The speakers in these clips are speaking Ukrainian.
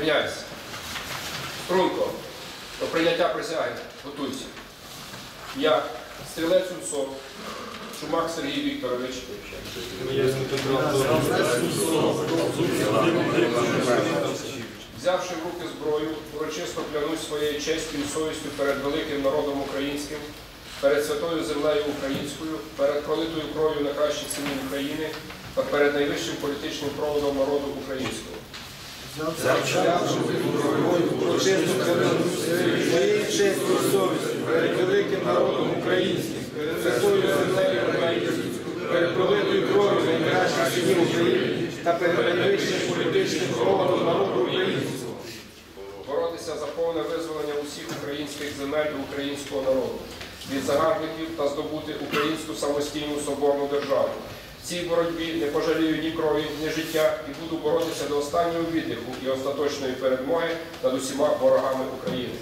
Рівняйся. Струнко. До прийняття присяги. Готуйся. Я, стрілець Унсов, Чумак Сергій Вікторович, взявши в руки зброю, урочисто клянусь своєю честю і совістю перед великим народом українським, перед святою землею українською, перед пролитою кров'ю найкращих синів України та перед найвищим політичним проводом народу українського. Честю і совістю перед великим народом українським, перед святою землею українською, перед пролитою кров'ю найкращих синів України та перед найвищим політичним проводом народу українського. боротися за повне визволення усіх українських земель і українського народу від загарбників та здобути українську самостійну соборну державу. В цій боротьбі не пожалію ні крові, ні життя і буду боротися до останнього віддиху і остаточної перемоги над усіма ворогами України.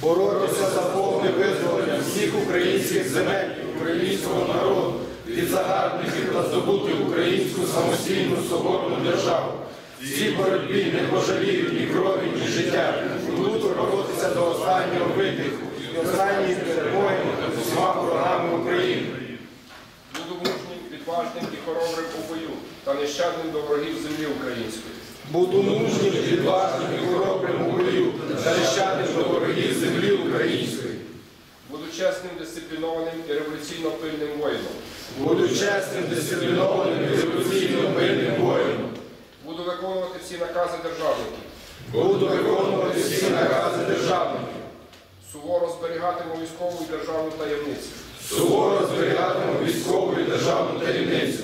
Боротися за повне визволення всіх українських земель українського народу від загарбників та здобути українську самостійну соборну державу. В цій боротьбі не пожалію ні крові, ні життя. Буду боротися до останнього видиху і останньої перемоги над усіма ворогами України. Відважним і хоробрим у бою та нещадним до ворогів землі української. Буду мужнім, відважним і хоробрим у бою та нещадним до ворогів землі української. Буду чесним, дисциплінованим і революційно пильним воїном. Буду чесним, дисциплінованим і революційно пильним воїном. Буду виконувати всі накази державників. Буду виконувати всі накази державників. Суворо зберігатиму військову і державну таємницю. Суворо зберігатиму військову і державну таємницю.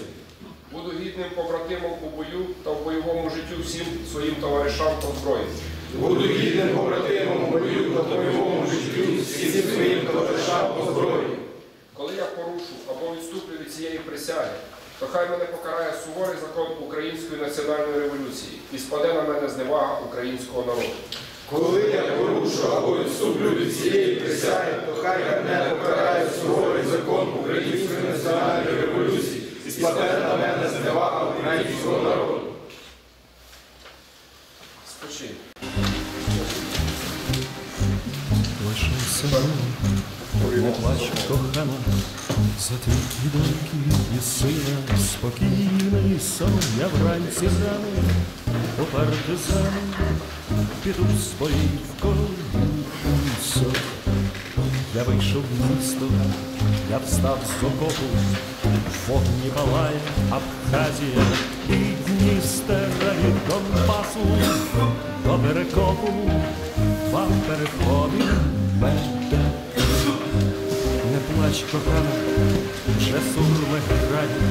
Буду гідним побратимом у бою та в бойовому життю всім своїм товаришам по зброї. Буду гідним побратимом у бою та в бойовому життю всім своїм товаришам по зброї. Коли я порушу або відступлю від цієї присяги, то хай мене покарає суворий закон Української національної революції і спаде на мене зневага українського народу. Коли я порушу або відступлю від цієї присяги, то хай мене покарає суворий закон Української національної революції і спаде на мене зневага українського народу. Не плач, кохана, за твій кидоньки і сина, спокійний сон, я вранці рано, по партизану, піду з в колесо. Я вийшов в місто, я встав з окопу, вогні палає Абхазія і Дністера від Донбасу до перекопу два переходи веде. Ać kochana, że furły chrani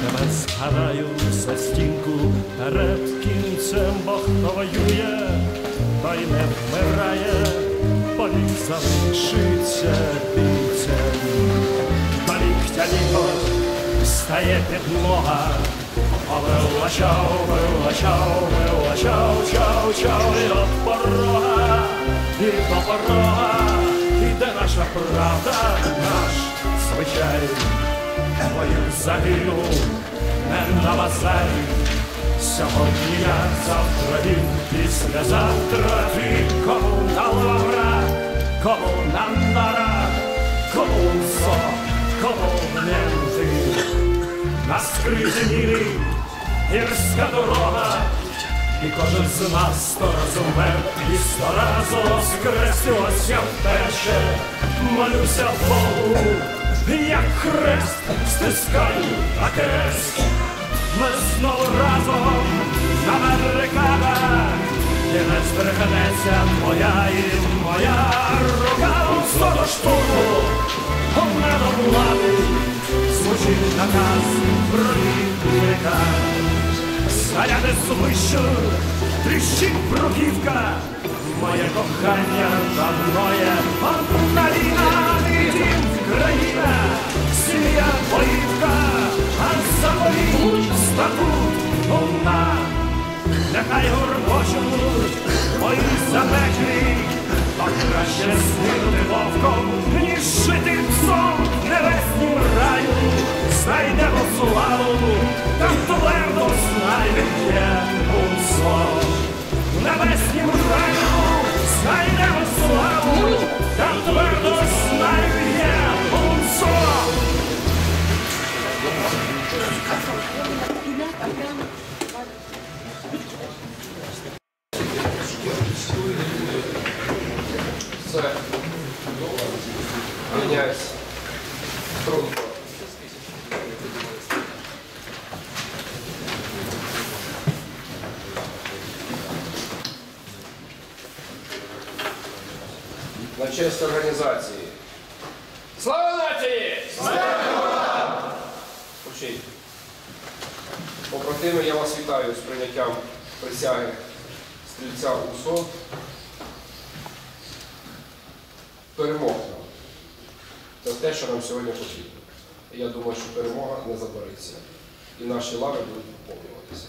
Teraz harają ze stinku Przed kincem bochtowajuje Tajne meraje Po nich zawszycie bicem Malik tjaniko Staje piedmoga O była ciał, była ciał, była ciał, ciał, ciał I do i do правда, наш звичай. Твою загинув не на. Сьогодні я, завтра він, післязавтра ти, кому на лавра, кому на нара, кому со, кому менти. На скриті ніри гірська дорога, і кожен з нас сто раз умер, і сто раз воскресилося вперше. Молюся Богу, як хрест стискаю на крест. Ми знову разом на барикадах, і не зберегнеться твоя і моя рука у до штурму, до влади, звучить наказ бронівника. Заряди свищу, тріщить бруківка, моє кохання давно є одна війна, дім країна, сім'я воївка, а заповідь статут вона, нехай горбочуть мої запеклі, то краще згинути князь Струнко. На честь організації. Слава нації! Слава! Побратими, я вас вітаю з прийняттям присяги стрільця УСО. Перемог нам. Це те, що нам сьогодні потрібно. І я думаю, що перемога не забориться, І наші лави будуть поповнюватися.